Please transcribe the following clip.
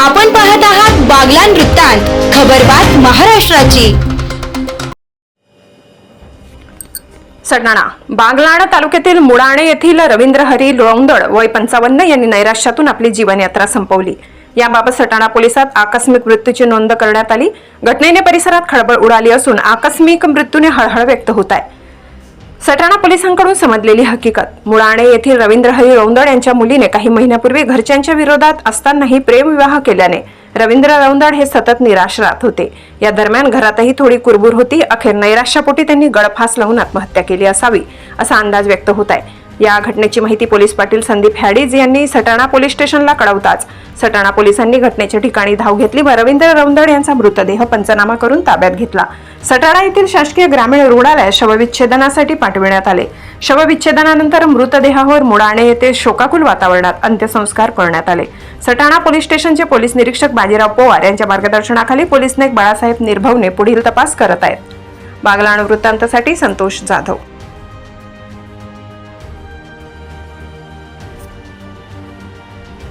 आपण पाहत आहात बागलान वृत्तांत खबरबात महाराष्ट्राची. सटाणा बागलाण तालुक्यातील मुळाणे येथील रवींद्र हरी रोंदड वय पंचावन्न यांनी नैराश्यातून आपली जीवनयात्रा संपवली. याबाबत सटाणा पोलिसात आकस्मिक मृत्यूची नोंद करण्यात आली. घटनेने परिसरात खळबळ उडाली असून आकस्मिक मृत्यूने हळहळ व्यक्त होत आहे. सटाणा पोलिसांकडून समजलेली हकीकत. मुळाणे येथील रवींद्र हरी रौंदड यांच्या मुलीने काही महिन्यापूर्वी घरच्यांच्या विरोधात असतानाही प्रेमविवाह केल्याने रवींद्र रौंदळ हे सतत निराश राहत होते. या दरम्यान घरातही थोडी कुरबूर होती. अखेर नैराश्यापोटी त्यांनी गळफास लावून आत्महत्या केली असावी असा अंदाज व्यक्त होत आहे. या घटनेची माहिती पोलीस पाटील संदीप हॅडीज यांनी सटाणा पोलीस स्टेशनला कळवताच. सटाणा पोलिसांनी घटनेच्या ठिकाणी धाव घेतली व रवींद्र रौंदड यांचा मृतदेह पंचनामा करून ताब्यात घेतला. सटाणा येथील शासकीय ग्रामीण रुग्णालयात शवविच्छेदनासाठी पाठविण्यात आले. शवविच्छेदनानंतर मृतदेहावर मुडाणे येथे शोकाकुल वातावरणात अंत्यसंस्कार करण्यात आले. सटाणा पोलीस स्टेशनचे पोलीस निरीक्षक बाजीराव पोवार यांच्या मार्गदर्शनाखाली पोलीस नाईक बाळासाहेब निर्भवने पुढील तपास करत आहेत. बागलाण वृत्तांतासाठी संतोष जाधव.